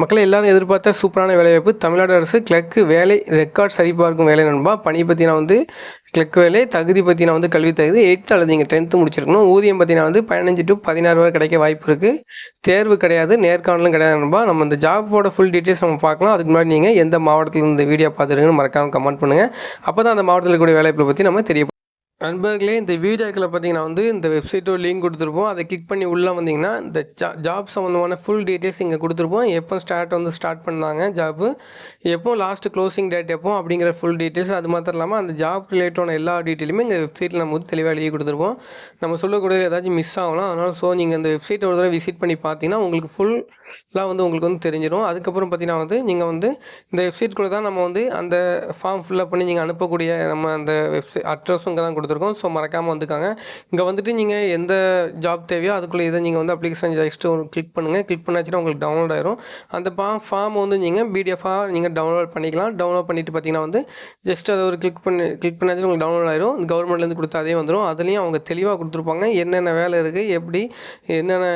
மக்களை எல்லாரும் எதிர்பார்த்த சூப்பரான வேலைவாய்ப்பு. தமிழ்நாடு அரசு கிளக்கு வேலை ரெக்கார்ட் சரிபார்க்கும் வேலை நண்பா. பணி பற்றினா வந்து கிளர்க் வேலை தகுதி பற்றினா வந்து கல்வி தகுதி. எயித்து அல்லது நீங்கள் டென்த்து முடிச்சிருக்கணும். ஊதியம் பற்றினா வந்து பதினஞ்சு டு பதினாறு வரை கிடைக்க வாய்ப்பு இருக்குது தேர்வு கிடையாது நேர்காணலும் கிடையாது நண்பா. நம்ம இந்த ஜாபோட ஃபுல் டீட்டெயில்ஸ் நம்ம பார்க்கலாம். அதுக்கு முன்னாடி நீங்கள் எந்த மாவட்டத்தில் இந்த வீடியோ பார்த்துருக்குன்னு மறக்காமல் கமெண்ட் பண்ணுங்கள் அப்போ தான் அந்த மாவட்டத்தில் கூடிய வேலைவாய்ப்பை பற்றி நம்ம தெரிய நண்பர்களே இந்த வீடியோக்களை பார்த்தீங்கன்னா வந்து இந்த வெப்சைட்டோட லிங்க் கொடுத்துருப்போம். அதை கிளிக் பண்ணி உள்ளே வந்தீங்கன்னா இந்த ஜா ஜாப் சம்மந்தமான ஃபுல் டீட்டெயில்ஸ் இங்கே கொடுத்துருப்போம். எப்போ ஸ்டார்ட் வந்து ஸ்டார்ட் பண்ணாங்க ஜாப்பு எப்போ லாஸ்ட் க்ளோசிங் டேட் எப்போ அப்படிங்கிற ஃபுல் டீட்டெயில்ஸ் அது மாத்திரம் இல்லாமல் அந்த ஜாப் ரிலேட்டான எல்லா டீட்டெயிலுமே இங்கே வெப்சைட்டில் நம்ம வந்து தெளிவாக எழுதி கொடுத்துருப்போம். நம்ம சொல்லக்கூடிய ஏதாச்சும் மிஸ் ஆகலாம். அதனால் ஸோ நீங்கள் இந்த வெப்சைட்டை ஒரு தடவை விசிட் பண்ணி பார்த்தீங்கன்னா உங்களுக்கு ஃபுல்லாக வந்து உங்களுக்கு வந்து தெரிஞ்சிடும் அதுக்கப்புறம் பார்த்தீங்கன்னா வந்து நீங்கள் வந்து இந்த வெப்சைட்குள்ளே தான் நம்ம வந்து அந்த ஃபார்ம் ஃபில்லப் பண்ணி நீங்கள் அனுப்பக்கூடிய நம்ம அந்த வெப்சைட் அட்ரஸும் இங்கே தான் கொடுத்துருக்கோம். ஸோ மறக்காமல் வந்துக்காங்க. இங்கே வந்துட்டு நீங்கள் எந்த ஜாப் தேவையோ அதுக்குள்ளே இதை நீங்கள் வந்து அப்ளிகேஷன் ஜஸ்ட்டு கிளிக் பண்ணுங்கள் கிளிக் பண்ணாச்சுன்னா உங்களுக்கு டவுன்லோட் ஆயிரும். அந்த பா ஃபார்ம் வந்து நீங்கள் பிடிஎஃபாக நீங்கள் டவுன்லோட் பண்ணிக்கலாம். டவுன்லோட் பண்ணிட்டு பார்த்தீங்கன்னா வந்து ஜஸ்ட் அதை ஒரு கிளிக் பண்ணி கிளிக் பண்ணாச்சும் உங்களுக்கு டவுன்லோட் ஆயிரும். கவர்மெண்ட்லேருந்து கொடுத்து அதே வந்துடும் அதுலேயும் அவங்க தெளிவாக கொடுத்துருப்பாங்க. என்னென்ன வேலை இருக்குது எப்படி என்னென்ன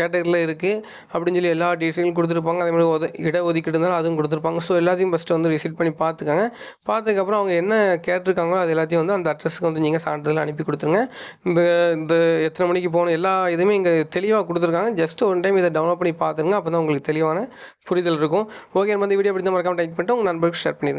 கேட்டகரியில் இருக்குது அப்படின்னு சொல்லி எல்லா டீட்டெயிலும் கொடுத்துருப்பாங்க. அதே மாதிரி ஒத இட ஒதுக்கீடு இருந்தாலும் அதுவும் கொடுத்துருப்பாங்க. ஸோ எல்லாத்தையும் ஃபஸ்ட்டு வந்து விசிட் பண்ணி பார்த்துக்காங்க பார்த்ததுக்கப்புறம் அவங்க என்ன கேட்டிருக்காங்களோ அது எல்லாத்தையும் வந்து அந்த அட்ரஸ்க்கு வந்து நீங்கள் சான்றிதழ் அனுப்பி கொடுத்துருங்க. இந்த இந்த எத்தனை மணிக்கு போகணும் எல்லா இதுவுமே இங்கே தெளிவாக கொடுத்துருக்காங்க. ஜஸ்ட் ஒன் டைம் இதை டவுன்லோட் பண்ணி பார்த்துருங்க அப்போ தான் உங்களுக்கு தெளிவான புரிதல் இருக்கும். ஓகே நம்ம இந்த வீடியோ பிடித்த மறக்காமல் டைக் பண்ணிட்டு உங்கள் நண்பர்களுக்கு ஷேர் பண்ணிடுங்க.